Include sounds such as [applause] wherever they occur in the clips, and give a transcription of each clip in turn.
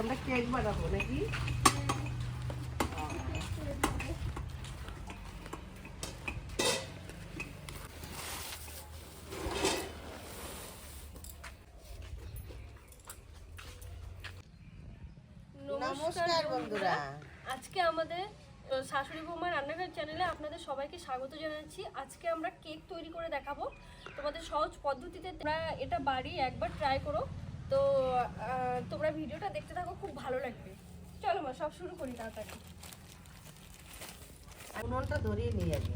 আমরা কেক বানাবো নাকি? নমস্কার বন্ধুরা। আজকে আমাদের শাশুড়ি বৌমা রান্নাঘর চ্যানেলে আপনাদের সবাইকে স্বাগত জানাচ্ছি। আজকে আমরা কেক তৈরি করে দেখাবো। তোমাদের সহজ পদ্ধতিতে তোমরা এটা বাড়ি একবার ট্রাই করো। তো তোমরা ভিডিওটা দেখতে থাকো খুব ভালো লাগবে। চলো মা সব শুরু করি তাড়াতাড়ি। উনুনটা ধরিয়ে নিয়ে যাবে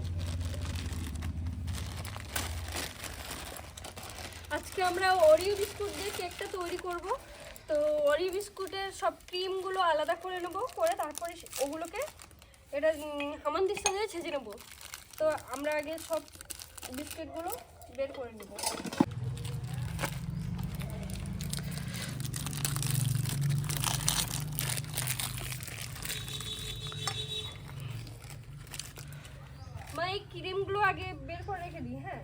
আজকে আমরা ওরিও বিস্কুট দিয়ে কেকটা তৈরি করব। তো ওরিও বিস্কুটের সব ক্রিমগুলো আলাদা করে নেব করে তারপরে ওগুলোকে এটা হামানদিস্তা দিয়ে ছেঁচে নেব। তো আমরা আগে সব বিস্কিটগুলো বের করে নেব। এই ক্রিমগুলো আগে বের করে রেখে দিই হ্যাঁ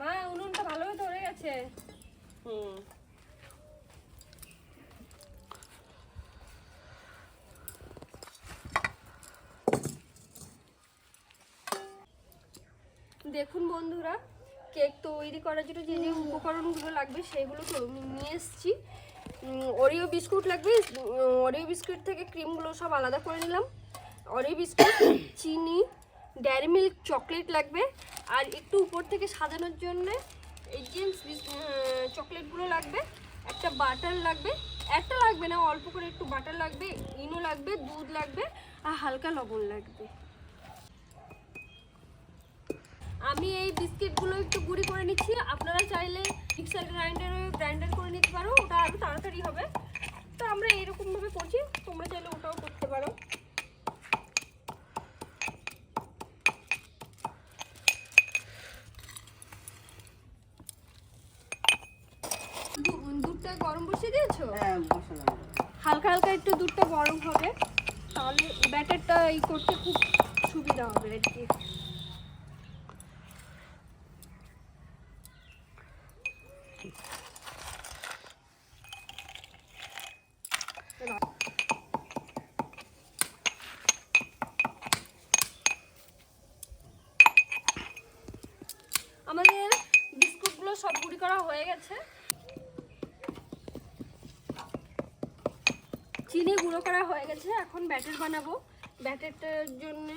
মা উনুনটা ভালোভাবে ধরে গেছে হুম দেখুন বন্ধুরা, কেক তৈরি করার জন্য যে যে উপকরণগুলো লাগবে আমি নিয়ে এসেছি। ওরিও বিস্কুট লাগবে ওরিও বিস্কুট থেকে ক্রিমগুলো সব আলাদা করে নিলাম। অরিও বিস্কুট [coughs] চিনি ডেয়ারি মিল্ক চকলেট লাগবে। আর একটু উপর থেকে সাজানোর জন্য এই যে চকলেটগুলো লাগবে, একটা বাটার লাগবে। একটা লাগবে না, অল্প করে একটু বাটার লাগবে, ইনো লাগবে, দুধ লাগবে, আর হালকা লবণ লাগবে। আমি এই বিস্কিটগুলো একটু গুঁড়ি করে নিচ্ছি। আপনারা চাইলে মিক্সার গ্রাইন্ডারে গ্রাইন্ডার করে নিতে পারো ওটা আরও তাড়াতাড়ি হবে। তো আমরা এইরকমভাবে করছি তোমরা চাইলে ওটাও করতে পারো। দুধটা গরম বসিয়ে দিয়েছ? হ্যাঁ হালকা হালকা একটু দুধটা গরম হবে তাহলে ব্যাটারটা এই করতে খুব সুবিধা হবে আর কি আমাদের বিস্কুটগুলো সব গুঁড়ি করা হয়ে গেছে। চিনি গুঁড়ো করা হয়ে গেছে, এখন ব্যাটার বানাবো। ব্যাটারটার জন্য,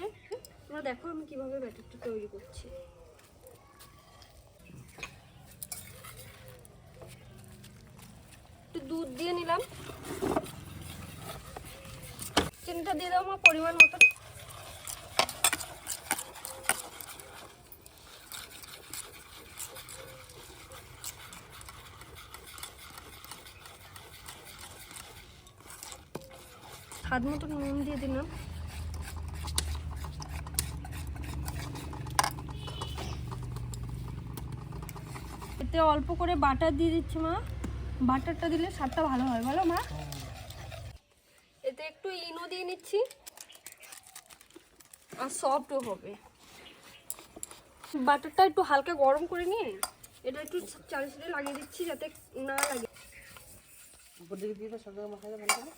তোমরা দেখো আমি কীভাবে ব্যাটারটা তৈরি করছি। একটু দুধ দিয়ে নিলাম। চিনিটা দিয়ে দাও, আমার পরিমাণ মতন। স্বাদ মতো নুন দিয়ে দিলাম। এতে অল্প করে বাটার দিয়ে দিচ্ছি মা। বাটারটা দিলে স্বাদটা ভালো হয়, বলো মা। এতে একটু ইনো দিয়ে নিচ্ছি। আর সফটও হবে। বাটারটা একটু হালকা গরম করে নিয়ে এটা একটু চারিদিকে লাগিয়ে দিচ্ছি যাতে না লাগে। উপর দিকে দিয়ে করে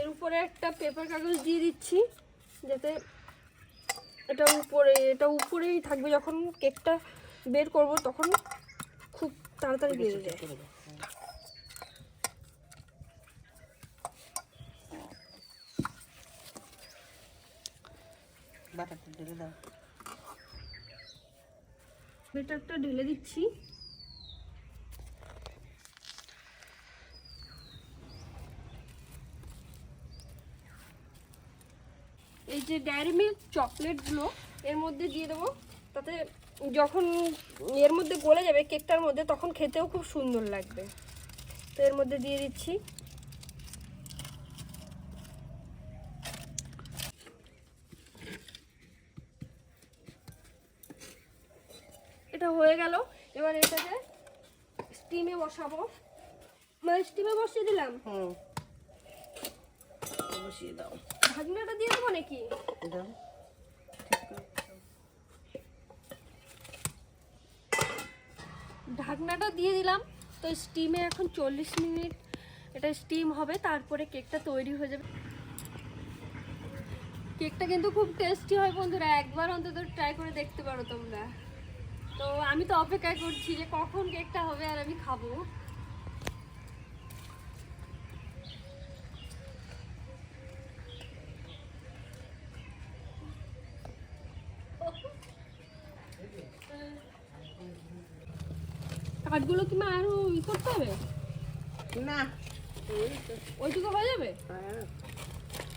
এর উপরে একটা পেপার কাগজ দিয়ে দিচ্ছি যাতে এটা উপরে এটা উপরেই থাকবে। যখন কেকটা বের করব তখন খুব তাড়াতাড়ি বেরিয়ে যায়। বাটারটা ঢেলে দাও। বেটারটা ঢেলে দিচ্ছি। যে ডেয়ারি মিল্ক চকলেটগুলো এর মধ্যে দিয়ে দেবো। তাতে যখন এর মধ্যে গলে যাবে কেকটার মধ্যে, তখন খেতেও খুব সুন্দর লাগবে। তো এর মধ্যে দিয়ে দিচ্ছি। এটা হয়ে গেল। এবার এটাকে স্টিমে বসাবো। মানে স্টিমে বসিয়ে দিলাম? হুম। বসিয়ে দাও। ঢাকনাটা দিয়ে দেবো নাকি? দাও। ঢাকনাটা দিয়ে দিলাম। তো স্টিমে এখন চল্লিশ মিনিট এটা স্টিম হবে তারপরে কেকটা তৈরি হয়ে যাবে। কেকটা কিন্তু খুব টেস্টি হয় বন্ধুরা একবার অন্তত ট্রাই করে দেখতে পারো তোমরা। তো আমি তো অপেক্ষা করছি যে কখন কেকটা হবে আর আমি খাব। কাঠগুলো কি মা আরও ই করতে হবে? না। ওইটুকু হয়ে যাবে? হ্যাঁ।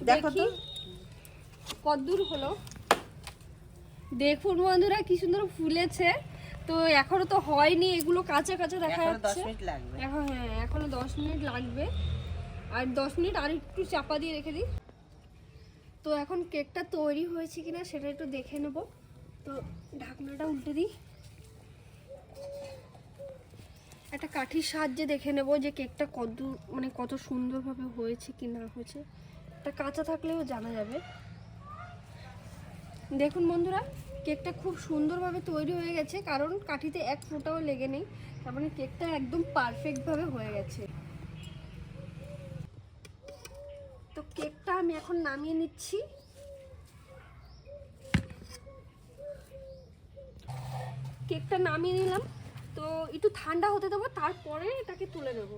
দেখো তো। কদ্দূর হলো। দেখুন বন্ধুরা কি সুন্দর ফুলেছে। তো এখনও তো হয়নি এগুলো কাঁচা কাঁচা দেখা যাচ্ছে। এখন হ্যাঁ এখনও দশ মিনিট লাগবে। আর দশ মিনিট আর একটু চাপা দিয়ে রেখে দিই। তো এখন কেকটা তৈরি হয়েছে কিনা সেটা একটু দেখে নেব। তো ঢাকনাটা উল্টে দিই। একটা কাঠির সাহায্যে দেখে নেব যে কেকটা কত মানে কত সুন্দরভাবে হয়েছে কি না হয়েছে। এটা কাঁচা থাকলেও জানা যাবে। দেখুন বন্ধুরা, কেকটা খুব সুন্দরভাবে তৈরি হয়ে গেছে, কারণ কাঠিতে এক ফোঁটাও লেগে নেই, তার মানে কেকটা একদম পারফেক্টভাবে হয়ে গেছে। তো কেকটা আমি এখন নামিয়ে নিচ্ছি। কেকটা নামিয়ে নিলাম। তো একটু ঠান্ডা হতে দেবো, তারপরে এটাকে তুলে দেব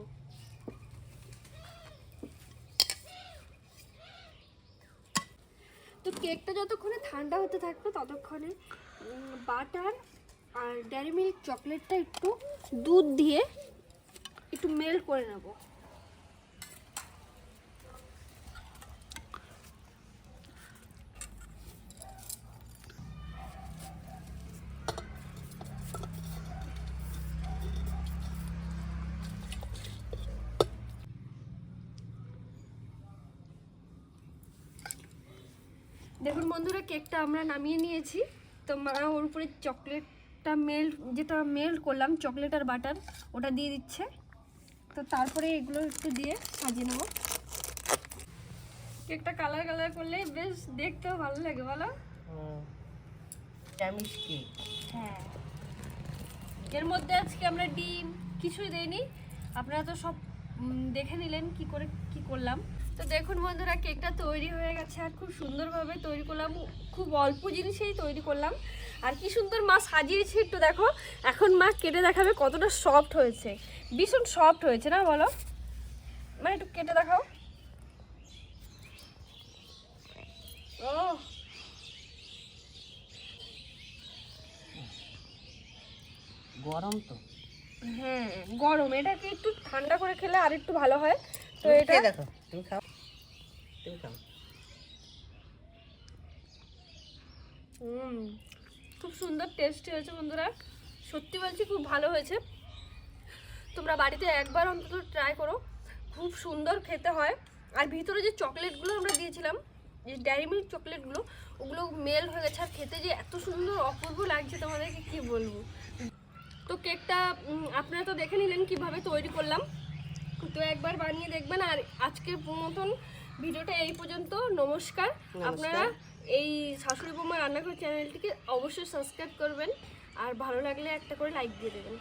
তো কেকটা যতক্ষণে ঠান্ডা হতে থাকবে, ততক্ষণে বাটার আর ডেয়ারি মিল্ক চকলেটটা একটু দুধ দিয়ে একটু মেল্ট করে নেব। দেখুন বন্ধুরা কেকটা আমরা নামিয়ে নিয়েছি। তো মা ওর উপরে চকলেটটা মেল্ট যেটা মেল্ট করলাম চকলেট আর বাটার ওটা দিয়ে দিচ্ছে। তো তারপরে এগুলো একটু দিয়ে সাজিয়ে নেব। কেকটা কালার কালার করলে বেশ দেখতেও ভালো লাগে বলো। কেক হ্যাঁ। এর মধ্যে আজকে আমরা ডিম কিছুই দেইনি। আপনারা তো সব দেখে নিলেন কি করে কি করলাম। তো দেখুন বন্ধুরা কেকটা তৈরি হয়ে গেছে আর খুব সুন্দরভাবে তৈরি করলাম। খুব অল্প জিনিসেই তৈরি করলাম। আর কি সুন্দর মা সাজিয়েছে একটু দেখো। এখন মা কেটে দেখাবে কতটা সফট হয়েছে। ভীষণ সফট হয়েছে না বলো? মানে একটু কেটে দেখাও। ও গরম তো। হ্যাঁ গরম। এটাকে একটু ঠান্ডা করে খেলে আর একটু ভালো হয়। তো এটা দেখো তুমি খাও তুমি খাও হুম খুব সুন্দর টেস্টি হয়েছে বন্ধুরা। সত্যি বলছি খুব ভালো হয়েছে। তোমরা বাড়িতে একবার অন্তত ট্রাই করো। খুব সুন্দর খেতে হয়। আর ভিতরে যে চকলেটগুলো আমরা দিয়েছিলাম যে ডেয়ারি মিল্ক চকলেটগুলো ওগুলো মেল হয়ে গেছে। আর খেতে যে এত সুন্দর অপূর্ব লাগছে তোমাদেরকে কি বলব? তো কেকটা আপনারা তো দেখে নিলেন কীভাবে তৈরি করলাম। তো একবার বানিয়ে দেখবেন। আর আজকের মতন ভিডিওটা এই পর্যন্ত। নমস্কার। আপনারা এই শাশুড়ি বৌমা রান্নাঘর চ্যানেলটিকে অবশ্যই সাবস্ক্রাইব করবেন আর ভালো লাগলে একটা করে লাইক দিয়ে দেবেন।